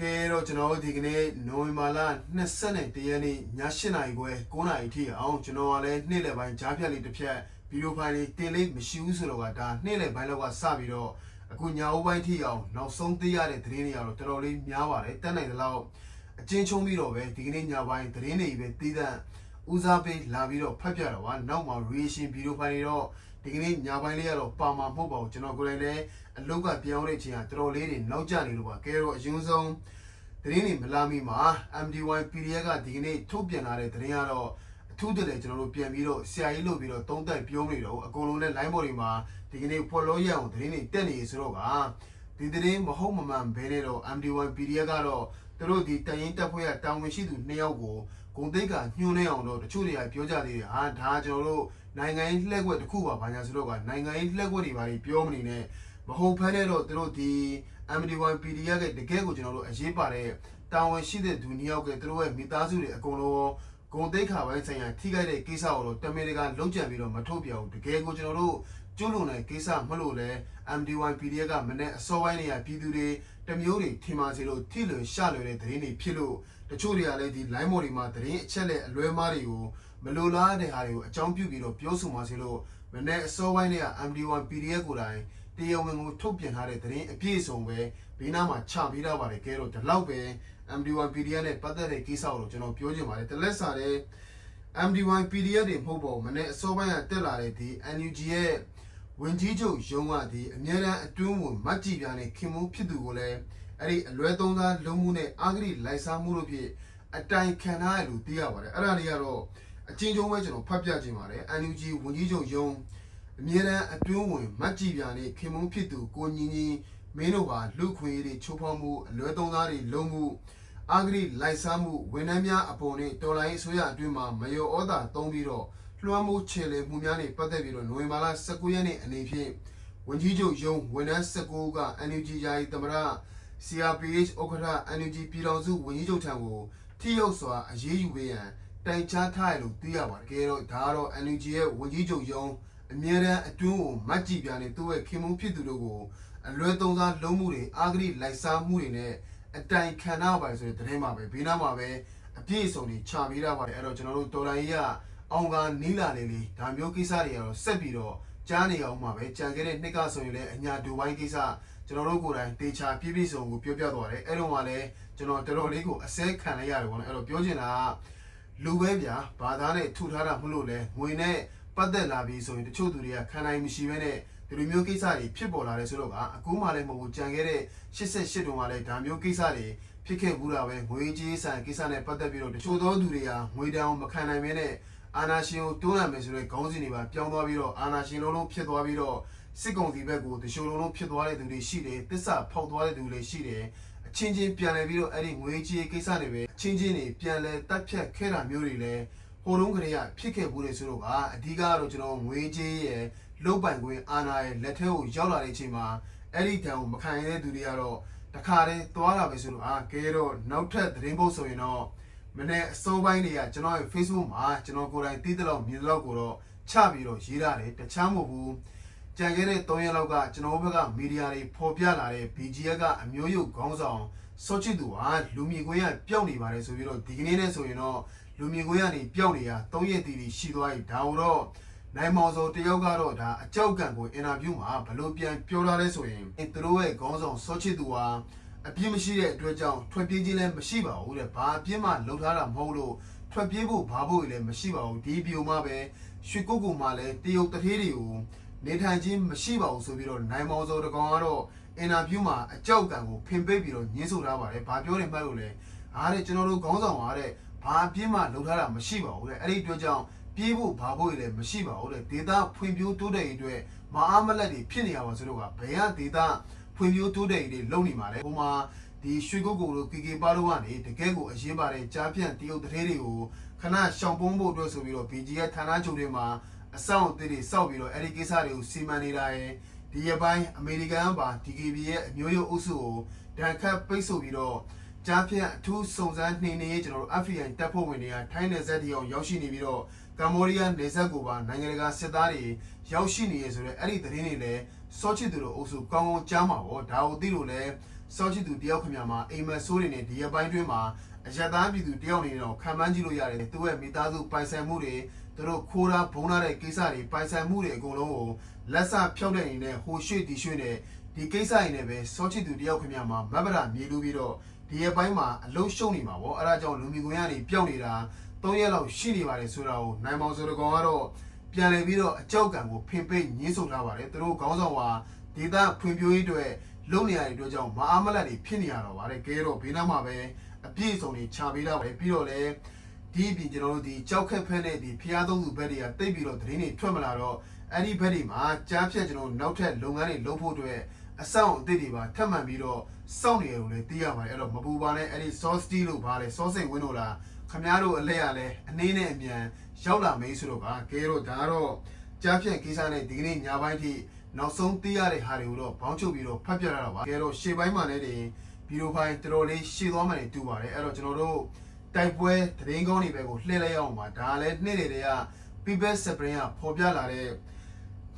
ကဲတော့ကျွန်တော်တို့ဒီကနေ့နိုဝင်ဘာလ22ရက်နေ့ည8နာရီခွဲ9နာရီထိအောင်ကျွန်တော်ကလည်းနေ့လယ်ပိုင်းကြားဖြတ်လေးတစ်ဖြတ်ဗီဒီယိုဖိုင်လေးတင်လေးမရှိဘူးဆိုတော့ကဒါနေ့လယ်ပိုင်းလောက်ကစပြီးတော့အခုညအိုးပိုင်းထိအောင်နောက်ဆုံးသိရတဲ့သတင်းတွေကတော့တော်တော်လေးများပါတယ်တက်နိုင်သလောက်အချင်းချုံပြီးတော့ပဲဒီကနေ့ညပိုင်းသတင်းတွေပဲတည်တံ့ဦးစားပေးလာပြီးတော့ဖတ်ပြတော့ပါနောက်မှာ reaction ဗီဒီယိုဖိုင်တွေတော့ ဒီကနေ့ညပိုင်းလေးကတော့ပါမှာမဟုတ်ပါဘူးကျွန်တော်ကိုယ်တိုင်လည်းအလုပ်ကပြောင်းတဲ့အချိန်ကတော်တော်လေးတွေနောက်ကျနေလို့ပါကဲတော့အရင်ဆုံးသတင်းတွေမလာမီမှာ MD1 PDF ကဒီကနေ့ထုတ်ပြန်လာတဲ့သတင်းကတော့အထူးတလဲကျွန်တော်တို့ပြန်ပြီးတော့ဆရာကြီးလို့ပြီးတော့သုံးသပ်ပြောနေတော့အကုန်လုံးနဲ့ line board တွေမှာဒီကနေ့ဖော်လို့ရအောင်သတင်းတွေတက်နေဆိုတော့ကဒီသတင်းမဟုတ်မမှန်ဘဲနဲ့တော့ MD1 PDF ကတော့သူတို့ဒီတရင်တက်ဖွဲ့ရတာဝန်ရှိသူနှစ်ယောက်ကိုဂုံတိတ်ကညှိုးနေအောင်တော့တချို့တွေကပြောကြသေးတယ်ဟာဒါကျွန်တော်တို့ နိုင်ငံရေးလှည့်ကွက်တစ်ခုပါဘာညာဆိုတော့ကနိုင်ငံရေးလှည့်ကွက်တွေဘာတွေပြောမနေနဲ့မဟုတ်ဖက်နဲ့တော့သူတို့ဒီ MD1 PDF ကတကယ်ကိုကျွန်တော်တို့အရေးပါတဲ့တာဝန်ရှိတဲ့သူနှစ်ယောက်ကသူတို့ရဲ့မိသားစုတွေအကုန်လုံးဂုံတိတ်ခါပိုင်းဆိုင်ရာထိခိုက်တဲ့ကိစ္စကိုတော့တမင်တကာလုံးကြံပြီးတော့မထုတ်ပြအောင်တကယ်ကိုကျွန်တော်တို့ကျွလွန်တဲ့ကိစ္စမလို့လဲ MD1 PDF ကမနေ့အစောပိုင်းတွေကပြည်သူတွေတမျိုးတွေထင်ပါစေလို့ထိလွယ်ရှလွယ်တဲ့သတင်းတွေဖြစ်လို့တချို့တွေကလည်းဒီ line မော်တွေမှာသတင်းအချက်လက်အလွဲမားတွေကို မလိုလားတဲ့ဟာတွေကိုအကြောင်းပြုပြီးတော့ပြောဆိုမှစေလို့မနေ့အစောပိုင်းတွေက MD1 PDF ကိုယ်တိုင်တရားဝင်ကိုထုတ်ပြန်ထားတဲ့သတင်းအပြည့်အစုံပဲဘေးနားမှာချပေးထားပါတယ်ကဲတော့ဒီလောက်ပဲ MD1 PDF နဲ့ပတ်သက်တဲ့ကိစ္စကိုတော့ကျွန်တော်ပြောချင်ပါတယ်တလက်စားတဲ့ MD1 PDF တွေမဟုတ်ပါဘူးမနေ့အစောပိုင်းကတက်လာတဲ့ဒီ NUG ရဲ့ဝင်ကြီးချုပ်ရုံးကဒီအများအားအတွင်းဝင်မတ်ကြည်ပြားနဲ့ခင်မိုးဖြစ်သူကိုလည်းအဲ့ဒီအလွဲသုံးစားလုံးမှုနဲ့အာဂရိလိုက်စားမှုတို့ဖြင့်အတိုင်ခံထားရလို့သိရပါတယ်အဲ့ဒါလေးကတော့ အချင်းချင်းပဲကျွန်တော်ဖတ်ပြခြင်းပါတယ် NUG ဝင်ကြီးချုပ်ရုံးအမြဲတမ်းအတွင်းဝင်မတ်ကြည်ပြာနဲ့ခင်မုန်းဖြစ်သူကိုညီညီမင်းတို့ဟာလူခွေတွေချိုးဖောက်မှုအလွဲသုံးစားတွေလုံးမှုအာဂရိလိုက်စားမှုဝန်ထမ်းများအပေါ်နဲ့တော်လိုင်းအစိုးရအတွင်းမှာမယောဩတာတုံးပြီးတော့လွှမ်းမိုးချေလည်မှုများနဲ့ပတ်သက်ပြီးတော့နိုဝင်ဘာလ19ရက်နေ့အနေဖြင့်ဝန်ကြီးချုပ်ရုံးဝန်ထမ်း19က NUG ယာယီသမရ CRPH ဥက္ကဋ္ဌ NUG ပြည်တော်စုဝန်ကြီးချုပ်ထံကိုထိရောက်စွာအရေးယူပေးရန် တိုင်ကြားထားရလို့သိရပါတယ်။ကဲတော့ဒါကတော့ NUG ရဲ့ဝန်ကြီးချုပ်ရုံးအမြဲတမ်းအတွင်းကိုမတ်ကြည့်ပြနေသူ့ရဲ့ခင်မုန်းဖြစ်သူတို့ကိုအလွဲသုံးစားလုံးမှုတွေအာဂရိလိုက်စားမှုတွေနဲ့အတိုင်ခံရပါတယ်ဆိုတဲ့သတင်းမှာပဲဘေးနားမှာပဲအပြည့်အစုံတွေခြာပေးရပါတယ်အဲ့တော့ကျွန်တော်တို့တော်လိုင်းကြီးကအောင်ကနီးလာလေလေဒါမျိုးကိစ္စတွေကတော့ဆက်ပြီးတော့ကြားနေအောင်မှာပဲကြံခဲ့တဲ့နှစ်ကဆိုရင်လည်းအညာဒူပိုင်းကိစ္စကျွန်တော်တို့ကိုယ်တိုင်တေချာပြည့်ပြည့်စုံကိုပြောပြသွားတယ်အဲ့တော့မှလည်းကျွန်တော်တော်တော်လေးကိုအစဲခံလိုက်ရတယ်ပေါ့နော်အဲ့တော့ပြောချင်တာက လူပဲဗျာဘာသာနဲ့ထုထားတာမလို့လဲငွေနဲ့ပတ်သက်လာပြီဆိုရင်တချို့သူတွေကခံနိုင်မရှိဘဲနဲ့ဒီလိုမျိုးကိစ္စတွေဖြစ်ပေါ်လာတယ်ဆိုတော့ကအခုမှလည်းမဟုတ်ဘူးကြံခဲ့တဲ့88တုန်းကလည်းဒါမျိုးကိစ္စတွေဖြစ်ခဲ့ဘူးတာပဲငွေကြေးဆိုင်ကိစ္စနဲ့ပတ်သက်ပြီးတော့တချို့သောသူတွေကငွေတောင်မခံနိုင်ဘဲနဲ့အာနာရှင်ကိုတွန်းလှန်မယ်ဆိုတဲ့ခေါင်းစဉ်တွေပါပြောင်းသွားပြီးတော့အာနာရှင်လုံးလုံးဖြစ်သွားပြီးတော့စစ်ကောင်စီဘက်ကိုတချို့လုံးလုံးဖြစ်သွားတဲ့သူတွေရှိတယ်တစ္ဆာဖောက်သွားတဲ့သူတွေရှိတယ် အချင်းချင်းပြန်လဲပြီးတော့အဲ့ဒီငွေကြေးကိစ္စတွေပဲအချင်းချင်းတွေပြန်လဲတက်ဖြတ်ခဲ့တာမျိုးတွေလည်းဟိုတုန်းကလေးကဖြစ်ခဲ့ဘူးလေဆိုတော့ကအဓိကကတော့ကျွန်တော်ငွေကြေးရဲ့လုတ်ပိုင်ခွင့်အာဏာရဲ့လက်ထဲကိုရောက်လာတဲ့အချိန်မှာအဲ့ဒီတံကိုမခံရတဲ့သူတွေကတော့တခါတည်းသွားတာပဲဆိုတော့အာကဲတော့နောက်ထပ်သတင်းပုတ်ဆိုရင်တော့မနေ့အစိုးပိုင်းတွေကကျွန်တော်ရဲ့ Facebook မှာကျွန်တော်ကိုယ်တိုင်တည်တဲ့လောက်မြင်တဲ့လောက်ကိုတော့ချပြီးတော့ရေးရတယ်တခြားမဟုတ်ဘူး ကြံခဲ့တဲ့3ရက်လောက်ကကျွန်တော်တို့ဘက်ကမီဒီယာတွေဖော်ပြလာတဲ့ BGF ကအမျိုးရုပ်ခေါင်းဆောင်စောချစ်သူဟာလူမြင်ကွင်းကပျောက်နေပါတယ်ဆိုပြီးတော့ဒီကနေ့နဲ့ဆိုရင်တော့လူမြင်ကွင်းကနေပျောက်နေတာ3ရက်တည်တည်ရှိသွားပြီဒါတော့နိုင်မောင်စောတယောက်ကတော့ဒါအကြောက်ကံကိုအင်တာဗျူးမှာဘလို့ပြန်ပြောထားလဲဆိုရင်သူတို့ရဲ့ခေါင်းဆောင်စောချစ်သူဟာအပြစ်မရှိတဲ့အတွက်ကြောင့်ထွက်ပြေးခြင်းလည်းမရှိပါဘူးတဲ့ဘာအပြစ်မှလုံထားတာမဟုတ်လို့ထွက်ပြေးဖို့ဘာဖို့လည်းမရှိပါဘူးဒီပြိုမှာပဲရွှေကုတ်ကူမှာလည်းတရုတ်တထေးတွေကို နေထိုင်ခြင်းမရှိပါဘူးဆိုပြီးတော့နိုင်မောင်စောတကောင်ကတော့အင်တာဗျူးမှာအကြောက်ကံကိုဖင်ပိတ်ပြီးတော့ညှင်းဆိုထားပါတယ်။ဘာပြောနေမှလို့လဲ။အားတဲ့ကျွန်တော်တို့ခေါင်းဆောင်ပါတဲ့ဘာအပြင်းမှလုံထားတာမရှိပါဘူးတဲ့။အဲ့ဒီအတွက်ကြောင့်ပြေးဖို့ဘာဖို့လည်းမရှိပါဘူးတဲ့။ဒေတာဖွံ့ဖြိုးတိုးတက်ရေးအတွက်မအားမလက်တွေဖြစ်နေရပါဆိုတော့ကဘယ်ကဒေတာဖွံ့ဖြိုးတိုးတက်ရေးတွေလုပ်နေမှာလဲ။ဟိုမှာဒီရွှေကုတ်ကိုတို့ KK ပါတို့ကနေတကယ်ကိုအရေးပါတဲ့ကြားပြန့်တရုတ်တရေတွေကိုခဏရှောင်ပုံးဖို့အတွက်ဆိုပြီးတော့ BG ရဲ့ဌာနချုပ်တွေမှာ အဆောင်အသစ်တွေစောက်ပြီးတော့အဲ့ဒီကိစ္စတွေကိုစီမံနေတာရယ်ဒီရပိုင်းအမေရိကန်ပါ DKB ရဲ့အမျိုးရုပ်အုပ်စုကိုဒဏ်ခတ်ပိတ်ဆို့ပြီးတော့ကြားဖြတ်အထူးစုံစမ်းနှိမ်နင်းရေးကျွန်တော်တို့ FBI တပ်ဖွဲ့ဝင်တွေကထိုင်းနယ်စပ်တီအောင်ရောက်ရှိနေပြီးတော့ကမ္ဘောဒီးယားနယ်စပ်ကိုပါနိုင်ငံတကာစစ်သားတွေရောက်ရှိနေရဆိုတော့အဲ့ဒီသတင်းတွေလည်းစောချစ်သူတို့အုပ်စုကောင်းကောင်းကြားမှာပေါ့ဒါကိုသိလို့လဲစောချစ်သူတယောက်ခင်ဗျာမှာအိမ်မက်ဆိုးတွေနဲ့ဒီရက်ပိုင်းတွင်းမှာအယက်သားပြည်သူတယောက်အနေနဲ့တော့ခံမှန်းကြည့်လို့ရတယ်သူ့ရဲ့မိသားစုပိုင်ဆိုင်မှုတွေ သူတို့ခိုးတာဘုံလာတဲ့ကိစ္စတွေပိုင်ဆိုင်မှုတွေအကုန်လုံးကိုလက်စဖြောက်တဲ့အနေနဲ့ဟိုရွှေ့ဒီရွှေ့နဲ့ဒီကိစ္စရင်းနဲ့ပဲစောချစ်သူတယောက်ခင်ဗျာမှာမဗရာမြေလူပြီးတော့ဒီရက်ပိုင်းမှာအလုံးရှုံနေမှာပေါ့အဲဒါကြောင့်လူမီကွန်ရနေပျောက်နေတာ၃ရက်လောက်ရှိနေပါတယ်ဆိုတာကိုနိုင်မောင်ဆိုတကောင်ကတော့ပြန်လည်ပြီးတော့အကြောက်ကံကိုဖင်ပိတ်ညှင်းဆုံထားပါတယ်သူတို့ခေါင်းဆောင်ဟာဒေတာဖွံ့ဖြိုးရေးအတွက်လုံနေရတဲ့အတွက်ကြောင့်မအားမလတ်တွေဖြစ်နေရတော့ပါတယ်ကဲတော့ဘေးနားမှာပဲအပြည့်အစုံတွေခြာပေးတာပါတယ်ပြီးတော့လည်း ဒီအပြင်ကျွန်တော်တို့ဒီကြောက်ခက်ဖက်တဲ့ဒီဖျားသုံးသူဘက်တွေကတိတ်ပြီးတော့သတင်းတွေထွက်မလာတော့အဲ့ဒီဘက်တွေမှာကြားဖြတ်ကျွန်တော်တို့နောက်ထပ်လုပ်ငန်းတွေလုပ်ဖို့အတွက်အဆောင်အသစ်တွေပါထပ်မံပြီးတော့စောင့်နေရလို့လည်းသိရပါတယ်အဲ့တော့မပူပါနဲ့အဲ့ဒီ sauce tea လို့ပါလေ sauce စိတ်ဝင်းလို့လားခမားတို့အလက်ရလဲအနေနဲ့အမြန်ရောက်လာမေးဆိုတော့ပါကဲတော့ဒါကတော့ကြားဖြတ်ကိစ္စနဲ့ဒီကနေ့ညပိုင်းထိနောက်ဆုံးသိရတဲ့ဟာတွေကိုတော့ဘောင်းချုပ်ပြီးတော့ဖတ်ပြရတာပါကဲတော့ရှေ့ပိုင်းမှာလည်းဒီဗီဒီယိုဖိုင်တော်တော်လေးရှေ့သွားမှနေတူပါတယ်အဲ့တော့ကျွန်တော်တို့ တိုက်ပွဲသတင်းကောင်းတွေပဲကိုလှည့်လိုက်ရအောင်ပါဒါလည်းနေ့တွေတည်းက People Spring ကပေါ်ပြလာတဲ့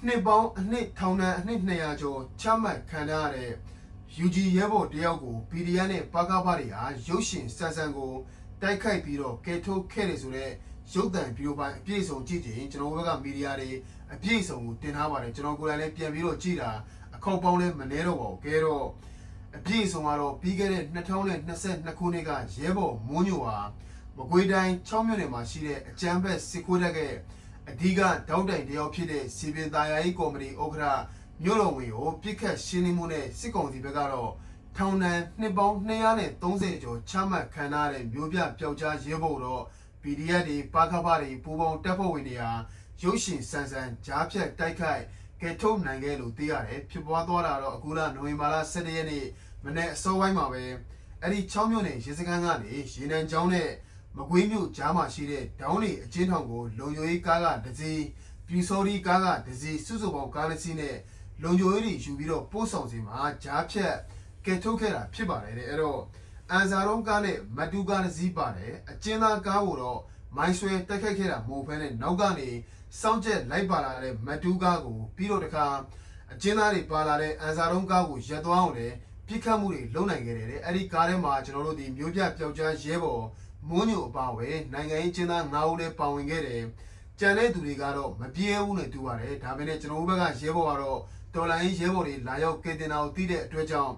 နှစ်ပေါင်းအနှစ်ထောင်ဒဏ်အနှစ်200ကျော်ချမှတ်ခံရတဲ့ UG ရဲဘော်တယောက်ကို PDF နဲ့ပါကားပါတွေဟာရုပ်ရှင်စံစံကိုတိုက်ခိုက်ပြီးတော့ကဲထုတ်ခဲ့တယ်ဆိုတော့ရုပ်သံဗီဒီယိုပိုင်းအပြည့်အစုံကြည့်ကြရင်ကျွန်တော်တို့ဘက်ကမီဒီယာတွေအပြည့်အစုံကိုတင်ထားပါတယ်ကျွန်တော်ကိုယ်တိုင်လည်းပြန်ပြီးတော့ကြည့်တာအခေါက်ပေါင်းလည်းမနှဲတော့ပါဘူးကဲတော့ အပြည့်အစုံကတော့ပြီးခဲ့တဲ့2022ခုနှစ်ကရဲဘော်မိုးညိုဟာမကွေးတိုင်း6မြို့နယ်မှာရှိတဲ့အကျန်းဘက်စစ်ခွေးတက်ကအဓိကတောက်တိုင်တယောက်ဖြစ်တဲ့စီပင်သားယာရေးကော်မတီဥက္ကဋ္ဌမြို့တော်ဝင်ကိုပြစ်ခတ်ရှင်းလင်းမှုနဲ့စစ်ကောင်စီဘက်ကတော့ထောင်ဒဏ်နှစ်ပေါင်း230ကျော်ချမှတ်ခံရတဲ့မျိုးပြပျောက်ကြားရဲဘော်တော့ PDF တွေပါကဖတွေပူပေါင်းတပ်ဖွဲ့ဝင်တွေဟာရုပ်ရှင်ဆန်ဆန်ကြားဖြတ်တိုက်ခိုက် ကဲထုတ်နိုင်ခဲ့လို့သိရတယ်ဖြစ်ပွားသွားတာတော့အခုလနိုဝင်ဘာလ17ရက်နေ့မနေ့အစောပိုင်းမှာပဲအဲ့ဒီ6မြို့နယ်ရေစခန်းကနေရေနံချောင်းနဲ့မကွေးမြို့ကြားမှာရှိတဲ့ဒေါင်းလီအချင်းထောင်ကိုလုံခြုံရေးကားကတစ်စီးပြူစော်ဒီကားကတစ်စီးစုစုပေါင်းကားတစ်စီးနဲ့လုံခြုံရေးတွေယူပြီးတော့ပို့ဆောင်စီမှာကြားဖြတ်ကဲထုတ်ခဲ့တာဖြစ်ပါတယ်တဲ့အဲ့တော့အန်ဇာရုံးကားနဲ့မတူကားတစ်စီးပါတယ်အချင်းသားကားကိုတော့မိုင်းဆွဲတက်ခတ်ခဲ့တာမဟုတ်ဘဲနဲ့နောက်ကနေ စောင့်ကျက်လိုက်ပါလာတဲ့မတူကားကိုပြီးတော့တခါအချင်းသားတွေပါလာတဲ့အန်ဇာရုံးကားကိုရက်သွားအောင်လေပြစ်ခတ်မှုတွေလုပ်နိုင်ခဲ့တယ်တဲ့အဲ့ဒီကားထဲမှာကျွန်တော်တို့ဒီမျိုးပြပျောက်ကြားရဲဘော်မိုးညိုအပါဝယ်နိုင်ငံရေးချင်းသား9ဦးလည်းပါဝင်ခဲ့တယ်ကြံတဲ့သူတွေကတော့မပြေဘူးနဲ့တူပါတယ်ဒါပေမဲ့ကျွန်တော်တို့ဘက်ကရဲဘော်ကတော့တော်လိုင်းရဲဘော်တွေလာရောက်ကဲတင်တာကိုသိတဲ့အတွက်ကြောင့်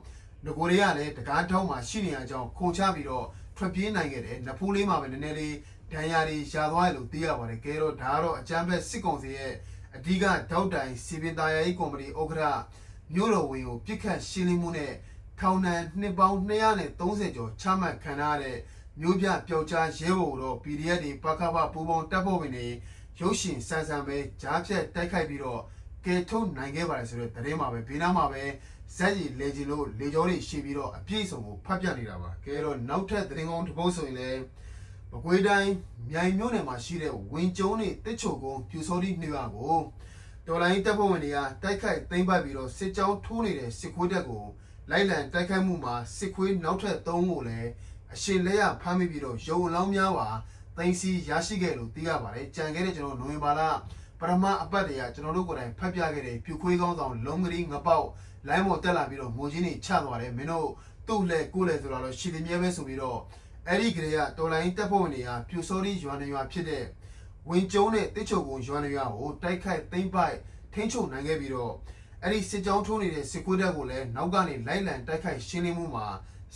ငကိုတွေကလည်းတကားထောင်းမှာရှိနေရကြောင်းခုန်ချပြီးတော့ထွက်ပြေးနိုင်ခဲ့တယ်နဖူးလေးမှာပဲနည်းနည်းလေး ဒဏ်ရာတွေရှာသွားတယ်လို့သိရပါတယ်ကဲတော့ဒါကတော့အကြမ်းဖက်စစ်ကောင်စီရဲ့အဓိကတောက်တိုင်စီပင်သားရေးကော်မတီဥက္ကဋ္ဌမြို့တော်ဝင်ကိုပြစ်ခတ်ရှင်းလင်းမှုနဲ့ထောင်ဒဏ်နှစ်ပေါင်း230ကျော်ချမှတ်ခံရတဲ့မျိုးပြပျောက်ကြားရဲဘော်တော့ PDF တွေပကပပူပေါင်းတပ်ဖွဲ့ဝင်တွေရုပ်ရှင်စံစံပဲကြားဖြတ်တိုက်ခိုက်ပြီးတော့ကဲထုတ်နိုင်ခဲ့ပါတယ်ဆိုတော့တရင်မှာပဲဘေးနားမှာပဲဇက်ကြီးလေဂျင်လို့လေကြောတွေရှေ့ပြီးတော့အပြည့်စုံကိုဖတ်ပြနေတာပါကဲတော့နောက်ထပ်တရင်ကောင်းတစ်ပုတ်ဆိုရင်လည်း မကွေးတိုင်းမြိုင်မြို့နယ်မှာရှိတဲ့ဝင်းကျုံးနဲ့တစ်ချိုကုန်းပြူစောတိနှွေပါကိုတော်လိုင်းတပ်ဖွဲ့ဝင်တွေကတိုက်ခိုက်သိမ်းပိုက်ပြီးတော့စစ်ကြောင်းထိုးနေတဲ့စစ်ခွေးတပ်ကိုလိုက်လံတိုက်ခိုက်မှုမှာစစ်ခွေးနောက်ထပ်၃ကိုလည်းအရှင်လက်ရဖမ်းမိပြီးတော့ရုံအလောင်းများပါသိမ်းစီရရှိခဲ့လို့သိရပါတယ်ကြံခဲ့တဲ့ကျွန်တော်နိုဝင်ဘာလပထမအပတ်တည်းကကျွန်တော်တို့ကိုယ်တိုင်ဖတ်ပြခဲ့တဲ့ပြူခွေးကောင်းဆောင်လုံးကလေးငပေါက်လိုင်းပေါ်တက်လာပြီးတော့ငိုချင်းတွေချသွားတယ်မင်းတို့သူ့လက်ကိုယ်လက်ဆိုတော့ရှီလီမြဲပဲဆိုပြီးတော့ အဲ့ဒီကလေးကတော်လိုင်းတပ်ဖွဲ့ဝင်တွေကပြူစောရီရွာနေရွာဖြစ်တဲ့ဝင်ကျုံးနဲ့တစ်ချုပ်ကုန်းရွာနေရွာကိုတိုက်ခိုက်သိမ်းပိုက်ထိန်းချုပ်နိုင်ခဲ့ပြီးတော့အဲ့ဒီစစ်ကြောင်းထိုးနေတဲ့စစ်ခွေးတပ်ကိုလည်းနောက်ကနေလိုက်လံတိုက်ခိုက်ရှင်းလင်းမှုမှာ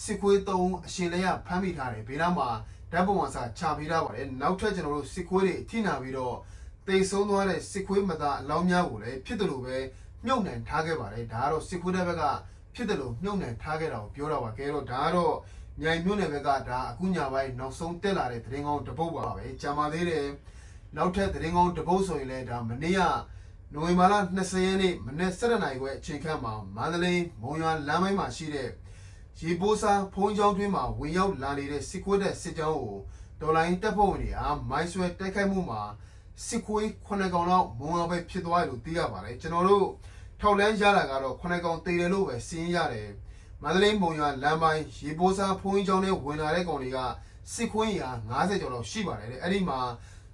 စစ်ခွေးသုံးအရှင်လည်းရဖမ်းမိထားတယ်ဘေးနားမှာဓာတ်ပုံဝါစာချပေးထားပါတယ်နောက်ထပ်ကျွန်တော်တို့စစ်ခွေးတွေအထိနာပြီးတော့တိတ်ဆုံးသွားတဲ့စစ်ခွေးမသားအလောင်းများကိုလည်းဖြစ်တယ်လို့ပဲမြုပ်နှံထားခဲ့ပါတယ်ဒါကတော့စစ်ခွေးတပ်ဘက်ကဖြစ်တယ်လို့မြုပ်နှံထားခဲ့တာကိုပြောတာပါကဲတော့ဒါကတော့ မြိုင်မြို့နယ်ဘက်ကဒါအခုညပိုင်းနောက်ဆုံးတက်လာတဲ့သတင်းကောင်းတစ်ပုဒ်ပါပဲကြာပါသေးတယ်နောက်ထပ်သတင်းကောင်းတစ်ပုဒ်ဆိုရင်လည်းဒါမနေ့ကနိုဝင်ဘာလ20ရက်နေ့မနေ့7:00နာရီခွဲအချိန်ခန့်မှာမန္တလေးမုံရွာလမ်းပိုင်းမှာရှိတဲ့ရေပိုးစားဖုံးချောင်းတွင်းမှာဝင်ရောက်လာနေတဲ့စစ်ကွေးတဲ့စစ်ကြောင်းကိုဒေါ်လာရင်းတပ်ဖွဲ့ဝင်တွေဟာမိုင်းဆွဲတိုက်ခိုက်မှုမှာစစ်ကွေး9កောင်လောက်မုံအောင်ပဲဖြစ်သွားတယ်လို့သိရပါတယ်ကျွန်တော်တို့ထောက်လန်းရတာကတော့9កောင်တည်တယ်လို့ပဲစီးရင်ရတယ် မန္တလေးမုံရွာလမ်းပိုင်းရေပိုးစားဖုံးချောင်းထဲဝင်လာတဲ့ကောင်တွေကစစ်ခွင်းရာ90ကျော်လောက်ရှိပါတယ်တဲ့အဲ့ဒီမှာ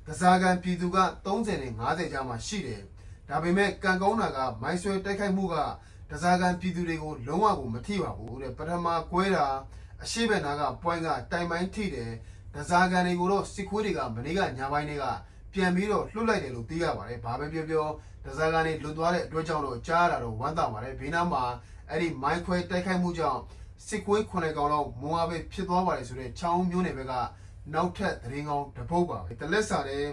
ကစားကန်ပြည်သူက30နဲ့50ကြားမှာရှိတယ်ဒါပေမဲ့ကံကောင်းတာကမိုင်းဆွဲတိုက်ခိုက်မှုကတစားကန်ပြည်သူတွေကိုလုံးဝကိုမထိပါဘူးတဲ့ပထမကွဲတာအရှိဘက်နာက point ကတိုင်ပိုင်းထိတယ်တစားကန်တွေကိုတော့စစ်ခွေးတွေကမနေ့ကညာပိုင်းတွေကပြန်ပြီးတော့လှုပ်လိုက်တယ်လို့သိရပါတယ်ဘာပဲပြောပြောတစားကန်တွေလွတ်သွားတဲ့အတွက်ကြောင့်တော့ကြားရတာတော့ဝမ်းသာပါတယ်ဘေးနားမှာ အဲ့ဒီမိုင်းခွဲတိုက်ခိုက်မှုကြောင့်စစ်ခွေးခုနှစ်ကောင်လောက်မွန်အားပဲဖြစ်သွားပါတယ်ဆိုတော့ချောင်းမျိုးနယ်ဘက်ကနောက်ထပ်သတင်းကောင်းတစ်ပုဒ်ပါပဲတလက်စာတဲ့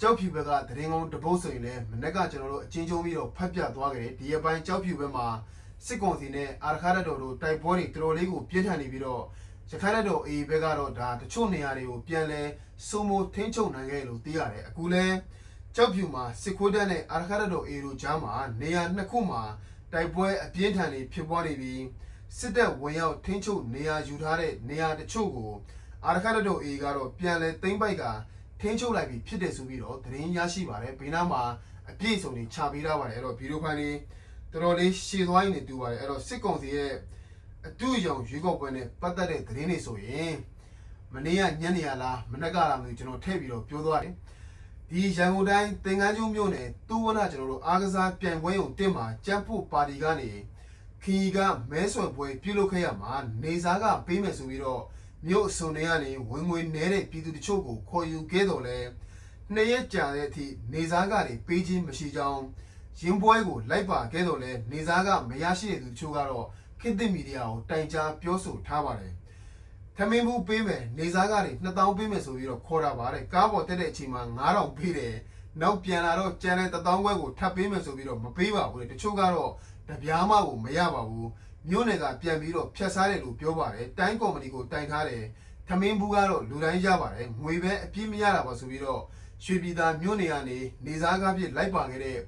ကြောက်ဖြူဘက်ကသတင်းကောင်းတစ်ပုဒ်ဆိုရင်လည်းမနေ့ကကျွန်တော်တို့အချင်းချင်းပြီးတော့ဖတ်ပြသွားခဲ့တယ်ဒီအပိုင်းကြောက်ဖြူဘက်မှာစစ်ကောင်စီနဲ့အာရခါရတော်တို့တိုက်ပွဲတွေတော်တော်လေးကိုပြင်းထန်နေပြီးတော့ရခိုင်လက်တော်အေဘက်ကတော့ဒါတချို့နေရာတွေကိုပြန်လဲစုံမထိန်းချုပ်နိုင်ခဲ့လို့သိရတယ်အခုလဲကြောက်ဖြူမှာစစ်ခွေးတပ်နဲ့အာရခါရတော်အေတို့ကြားမှာနေရာနှစ်ခုမှာ တိုက်ပွဲအပြင်းထန်နေဖြစ်ပွားနေပြီးစစ်တပ်ဝင်ရောက်ထိန်းချုပ်နေရာယူထားတဲ့နေရာတချို့ကိုအာရခါရတော်အေကတော့ပြန်လဲသိမ့်ပိုက်ကထင်းချုပ်လိုက်ပြီဖြစ်တယ်ဆိုပြီးတော့သတင်းရရှိပါတယ်ဘေးနားမှာအပြည့်အစုံတွေခြာပေးထားပါတယ်အဲ့တော့ဗီဒီယိုဖိုင်လေးတော်တော်လေးရှည်သွားရင်းနေတူပါတယ်အဲ့တော့စစ်ကောင်စီရဲ့အတူအယောင်ရွေးကောက်ပွဲနဲ့ပတ်သက်တဲ့သတင်းတွေဆိုရင်မနေ့ကညနေရလားမနက်ကလားမသိဘူးကျွန်တော်ထည့်ပြီးတော့ပြောသွားတယ် ဒီရန်ကုန်တိုင်းသင်္ကန်းကျွန်းမြို့နယ်တူဝနာကျွန်တော်တို့အားကစားပြိုင်ပွဲုံတင်မှာကြမ်းဖို့ပါတီကနေခီကမဲဆွယ်ပွဲပြုလုပ်ခဲ့ရမှာနေစားကပေးမယ်ဆိုပြီးတော့မြို့အစုံတွေကနေဝင်ငွေနဲတဲ့ပြည်သူတချို့ကိုခေါ်ယူခဲ့တော်လဲနှစ်ရက်ကြာတဲ့အထိနေစားကတွေပေးခြင်းမရှိကြောင်းရင်းပွဲကိုလိုက်ပါခဲ့တော်လဲနေစားကမရရှိတဲ့သူတချို့ကတော့ခေတ်သစ်မီဒီယာကိုတိုင်ကြားပြောဆိုထားပါတယ်။ ထမင်းဘူးပေးမယ်နေစားကတွေ2000ပေးမယ်ဆိုပြီးတော့ခေါ်တာပါတယ်။ကားပေါ်တက်တဲ့အချိန်မှာ9000ပေးတယ်။နောက်ပြန်လာတော့ကျန်တဲ့1000ခွဲကိုထပ်ပေးမယ်ဆိုပြီးတော့မပေးပါဘူးလေ။တချို့ကတော့တပြားမှကိုမရပါဘူး။မြို့နယ်ကပြန်ပြီးတော့ဖြတ်စားတယ်လို့ပြောပါတယ်တိုင်းကော်မတီကိုတိုင်ထားတယ်ထမင်းဘူးကတော့လူတိုင်းရပါတယ်ငွေပဲအပြည့်မရတာပါဆိုပြီးတော့ရွှေပြည်သာမြို့နယ်ကနေနေစားကားပြစ်လိုက်ပါခဲ့တဲ့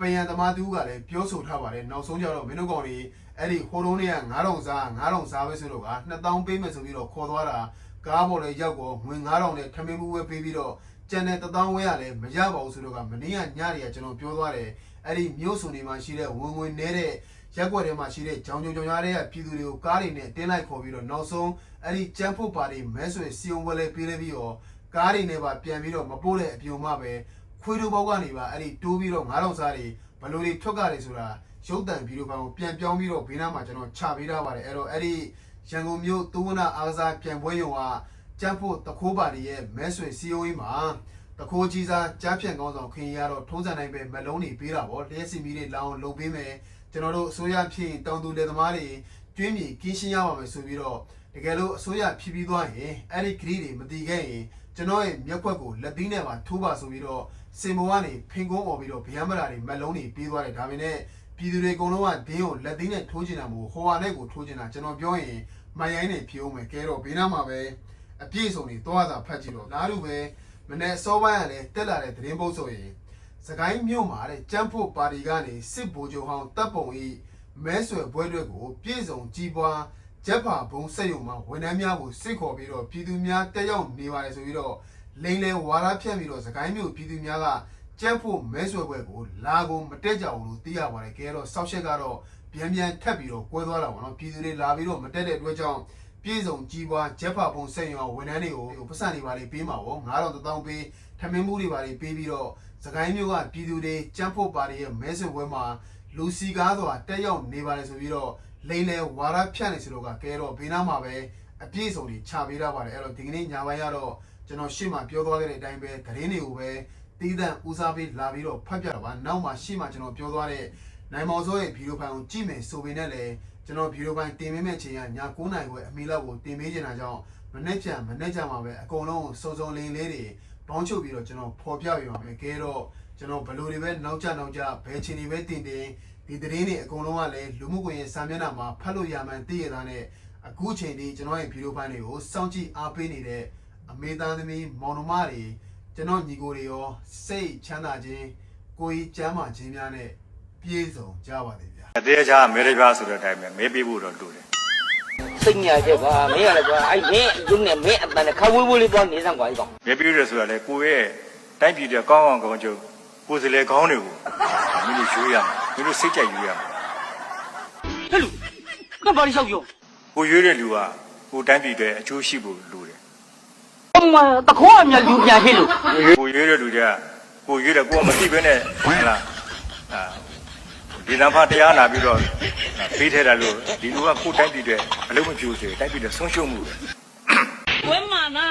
ပယံသမားတူကလည်းပြောဆိုထားပါတယ်နောက်ဆုံးကြတော့မင်းတို့ကောင်တွေအဲ့ဒီဟိုတုံးတွေက9000စား9000စားပဲဆိုတော့က2000ပေးမယ်ဆိုပြီးတော့ခေါ်သွားတာကားပေါ်လည်းရောက်တော့ငွေ9000နဲ့ထမင်းဘူးပဲပေးပြီးတော့ကျန်တဲ့1000ဝဲရလည်းမရပါဘူးဆိုတော့ကမနေ့ကညတွေကကျွန်တော်ပြောသွားတယ်အဲ့ဒီမြို့စုံတွေမှာရှိတဲ့ဝင်ငွေနဲတဲ့ရက်ွက်ထဲမှာရှိတဲ့ကြောင်ကြုံကြုံရတဲ့ပြည်သူတွေကိုကားတွေနဲ့တင်းလိုက်ခေါ်ပြီးတော့နောက်ဆုံးအဲ့ဒီကျန်းဖို့ပါတီမဲဆွေစီယုံဝဲလေးပေးလိုက်ပြီးတော့ကားတွေနဲ့ပါပြန်ပြီးတော့မပို့တဲ့အပြုံမှပဲ ခွေးတို့ဘောက်ကနေပါအဲ့ဒီတိုးပြီးတော့9000စားတွေဘယ်လိုတွေထွက်ကြတယ်ဆိုတာရုပ်တံဗီဒီယိုပိုင်းကိုပြန်ပြောင်းပြီးတော့ဘေးနားမှာကျွန်တော်ချပေးထားပါတယ်အဲ့တော့အဲ့ဒီရန်ကုန်မြို့သုဝနာအားကစားပြန်ပွဲရုံကကျန်းဖို့တခိုးပါတီရဲ့မဲဆွေစီယုံကြီးမှာတခိုးကြီးစားကြားဖြန့်ကောင်းဆောင်ခင်ရတော့ထုံးစံတိုင်းပဲမလုံးနေပေးတာပေါ့လျှက်စီမီတွေလောင်းလုံပေးမယ်ကျွန်တော်တို့အစိုးရဖြစ်ရင်တောင်သူလယ်သမားတွေကျွေးမြေကင်းရှင်းရပါမယ်ဆိုပြီးတော့တကယ်လို့အစိုးရဖြစ်ပြီးသွားရင်အဲ့ဒီဂရီတွေမတည်ခဲ့ရင်ကျွန်တော်ရဲ့မျက်ခွက်ကိုလက်သီးနဲ့ပါထိုးပါဆိုပြီးတော့ စင်မောကနေဖင်ကုန်းអော်ပြီးတော့ဗျမ်းမရာတွေမက်လုံးတွေပြီးသွားတယ်ဒါပေမဲ့ပြည်သူတွေအကုန်လုံးကဒင်းကိုလက်သီးနဲ့ထိုးချင်တာမို့ဟိုဟာနဲ့ကိုထိုးချင်တာကျွန်တော်ပြောရင်မရိုင်းနဲ့ဖြိုးမယ်ကဲတော့ဘေးနားမှာပဲအပြည့်စုံတွေသွားတာဖတ်ကြည့်တော့လားလို့ပဲမနေ့စောပိုင်းကလည်းတက်လာတဲ့သတင်းပုတ်ဆိုရင်စကိုင်းမြို့မှာတဲ့ကျန်းဖို့ပါတီကနေစစ်ဗိုလ်ချုပ်ဟောင်းတပ်ပုံဤမဲဆွယ်ပွဲတွေကိုပြည်စုံကြီးပွားဂျက်ဖာဘုံစက်ရုံမှာဝန်ထမ်းများကိုစစ်ခေါ်ပြီးတော့ပြည်သူများတက်ရောက်နေပါတယ်ဆိုပြီးတော့ လိန်လေဝါရဖြန့်ပြီးတော့စကိုင်းမြို့ပြည်သူများကကျန်းဖို့မဲဆွယ်ပွဲကိုလာကုန်မတက်ကြဘူးလို့သိရပါတယ်ကဲတော့စောက်ချက်ကတော့ပြန်ပြန်ထပ်ပြီးတော့ကွဲသွားတာပေါ့နော်ပြည်သူတွေလာပြီးတော့မတက်တဲ့အတွက်ကြောင့်ပြည်စုံကြီးပွားဂျက်ဖာဘုံစက်ရုံဝန်ထမ်းတွေကိုပတ်စံတွေပါလေးပေးမှာပေါ့9000တောင်းပေးထမင်းမှုတွေပါလေးပေးပြီးတော့စကိုင်းမျိုးကပြည်သူတွေကြမ်းဖို့ပါတီရဲ့မဲဆွယ်ပွဲမှာလူစီကားစွာတက်ရောက်နေပါတယ်ဆိုပြီးတော့လိန်လေဝါရဖြန့်နေဆိုတော့ကကဲတော့ဘေးနားမှာပဲအပြည့်စုံတွေခြာပေးထားပါတယ်အဲ့တော့ဒီကနေ့ညပိုင်းကတော့ ကျွန်တော်ရှေ့မှာပြောသွားတဲ့အတိုင်းပဲသတင်းတွေကိုပဲတီးသန့်ဦးစားပေးလာပြီးတော့ဖတ်ပြတာပါနောက်မှရှေ့မှာကျွန်တော်ပြောသွားတဲ့နိုင်မောင်စောရဲ့ဗီဒီယိုဖိုင်ကိုကြည့်မယ်ဆိုပေနဲ့လည်းကျွန်တော်ဗီဒီယိုဖိုင်တင်ပေးမဲ့ချိန်ကည9:00နာရီခွဲအမီလောက်ကိုတင်ပေးနေတာကြောင့်မနေ့ကမနေ့ကမှာပဲအကုန်လုံးစုံစုံလင်းလေးတွေဘောင်းချုပ်ပြီးတော့ကျွန်တော်ဖော်ပြပြပါမယ်ကဲတော့ကျွန်တော်ဘယ်လိုတွေပဲနောက်ကျနောက်ကျဘယ်ချိန်တွေပဲတင်တင်ဒီသတင်းတွေအကုန်လုံးကလည်းလူမှုကွန်ရက်စာမျက်နှာမှာဖတ်လို့ရမှန်းသိရတာနဲ့အခုချိန်ဒီကျွန်တော်ရဲ့ဗီဒီယိုဖိုင်တွေကိုစောင့်ကြည့်အားပေးနေတဲ့ အမေသားသမီးမောင်နှမတွေကျွန်တော်ညီကိုတွေရောစိတ်ချမ်းသာခြင်းကိုယ်ကြီးကျမ်းမာခြင်းများနဲ့ပြည့်စုံကြပါစေဗျာအသေးချာမေရိကားဆိုတဲ့အတိုင်းပဲမေးပေးဖို့တော့တူတယ်စိတ်ညာချက်ကွာမင်းကလည်းကွာအဲ့မင်းရုံနဲ့မင်းအတန်နဲ့ခဝေးဝေးလေးသွားနေစမ်းကွာဒီကောင်မေးပေးရဆိုတာလေကိုယ့်ရဲ့တိုင်းပြည်တဲ့ကောင်းအောင်ကောင်းကျုပ်ကိုယ်စလေကောင်းတွေကိုမင်းတို့ယူရမယ်မင်းတို့စိတ်ကြိုက်ယူရမယ်ဟဲ့လူကဘာလို့ရှောက်ပြောကိုရွေးတဲ့လူကကိုယ်တိုင်းပြည်တဲ့အကျိုးရှိဖို့လိုတယ်အမ တခေါအမြလူပြန်ဟဲ့လို့ကိုရွေးတဲ့လူတွေကကိုရွေးတဲ့ကိုကမသိဘဲနဲ့ဟဲ့လားအာဒဒီနံပါတ်တရားနာပြီးတော့ပေးထဲတာလို့ဒီလူကကိုယ်တိုက်ပြီးတဲ့အလုံးမပြိုးစေတိုက်ပြီးတော့ဆုံးရှုံးမှုပဲဝဲမာနာ